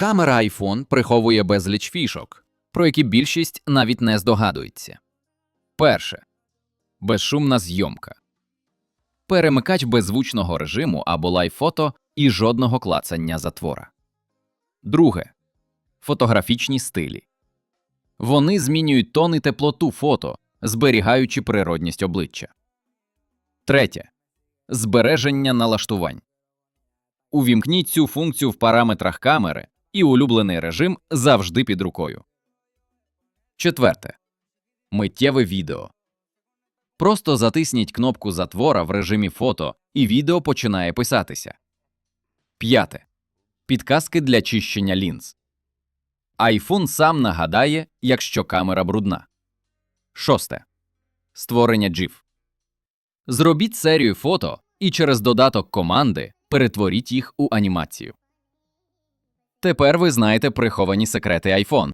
Камера iPhone приховує безліч фішок, про які більшість навіть не здогадується. Перше безшумна зйомка. Перемикач беззвучного режиму або лайфото і жодного клацання затвора. Друге фотографічні стилі. Вони змінюють тон і теплоту фото, зберігаючи природність обличчя. Третє збереження налаштувань. Увімкніть цю функцію в параметрах камери, і улюблений режим завжди під рукою. Четверте. Миттєве відео. Просто затисніть кнопку затвора в режимі фото, і відео починає писатися. П'яте. Підказки для чищення лінз. iPhone сам нагадає, якщо камера брудна. Шосте. Створення GIF. Зробіть серію фото і через додаток команди перетворіть їх у анімацію. Тепер ви знаєте приховані секрети iPhone.